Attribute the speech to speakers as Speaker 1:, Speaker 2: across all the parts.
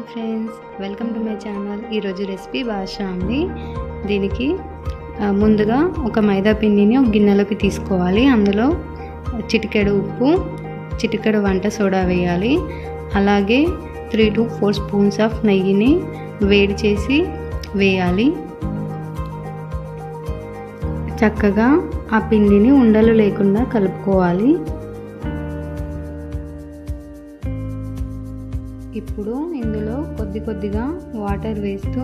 Speaker 1: Hi friends welcome to my channel. ఈరోజు recipe భాష అండి. దీనికి ముందుగా ఒక మైదా పిండిని ఒక గిన్నెలోకి తీసుకోవాలి. అందులో చిటికెడు ఉప్పు చిటికెడు వంట సోడా వేయాలి. అలాగే three to four spoons of నెయ్యిని వేడి చేసి వేయాలి. చక్కగా ఆ పిండిని ఉండలు లేకుండా కలుపుకోవాలి. ఇప్పుడు ఇందులో కొద్ది కొద్దిగా వాటర్ వేస్తూ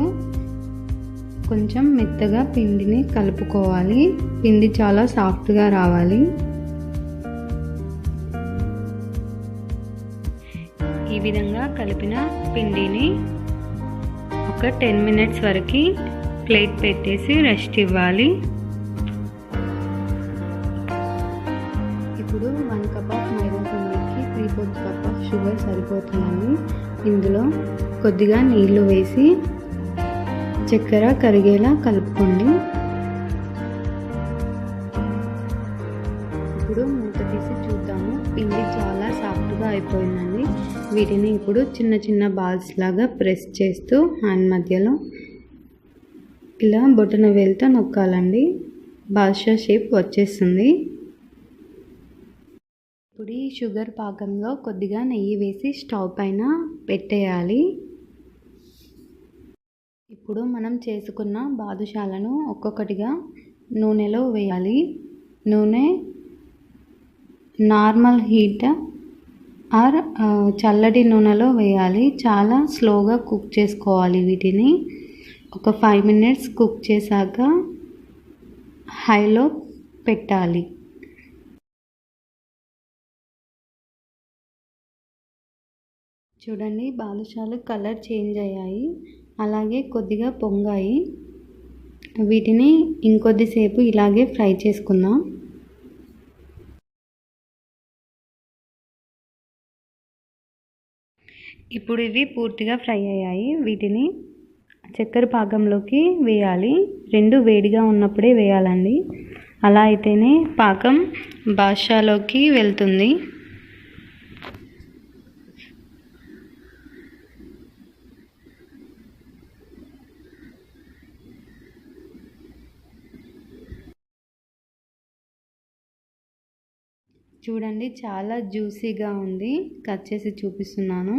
Speaker 1: కొంచెం మెత్తగా పిండిని కలుపుకోవాలి. పిండి చాలా సాఫ్ట్గా రావాలి. ఈ విధంగా కలిపిన పిండిని ఒక టెన్ మినిట్స్ వరకు ప్లేట్ పెట్టేసి రెస్ట్ ఇవ్వాలి. ఇప్పుడు వన్ కప్ ఆఫ్ మైదా పిండికి three fourth cup of sugar సరిపోతుందండి. ఇందులో కొద్దిగా నీళ్ళు వేసి చక్కెర కరిగేలా కలుపుకోండి. ఇప్పుడు మూత తీసి చూద్దాము. పిండి చాలా సాఫ్ట్గా అయిపోయిందండి. వీటిని ఇప్పుడు చిన్న చిన్న బాల్స్ లాగా ప్రెస్ చేస్తూ హ్యాండ్ మధ్యలో ఇలా బొటన వేలుతో నొక్కాలండి. బాద్షా షేప్ వచ్చేస్తుంది. ఇప్పుడు ఈ షుగర్ పాకంలో కొద్దిగా నెయ్యి వేసి స్టవ్ పైన పెట్టేయాలి. ఇప్పుడు మనం చేసుకున్న బాదుషాలను ఒక్కొక్కటిగా నూనెలో వేయాలి. నూనె నార్మల్ హీట్ ఆర్ చల్లటి నూనెలో వేయాలి. చాలా స్లోగా కుక్ చేసుకోవాలి వీటిని. ఒక ఫైవ్ మినిట్స్ కుక్ చేశాక హైలో పెట్టాలి. చూడండి బాదుషాలు కలర్ చేంజ్ అయ్యాయి. అలాగే కొద్దిగా పొంగాయి. వీటిని ఇంకొద్దిసేపు ఇలాగే ఫ్రై చేసుకుందాం. ఇప్పుడు ఇవి పూర్తిగా ఫ్రై అయ్యాయి. వీటిని చక్కెర పాకంలోకి వేయాలి. రెండు వేడిగా ఉన్నప్పుడే వేయాలండి. అలా అయితేనే పాకం బాషాలోకి వెళ్తుంది. చూడండి చాలా జ్యూసీగా ఉంది. కట్ చేసి చూపిస్తున్నాను.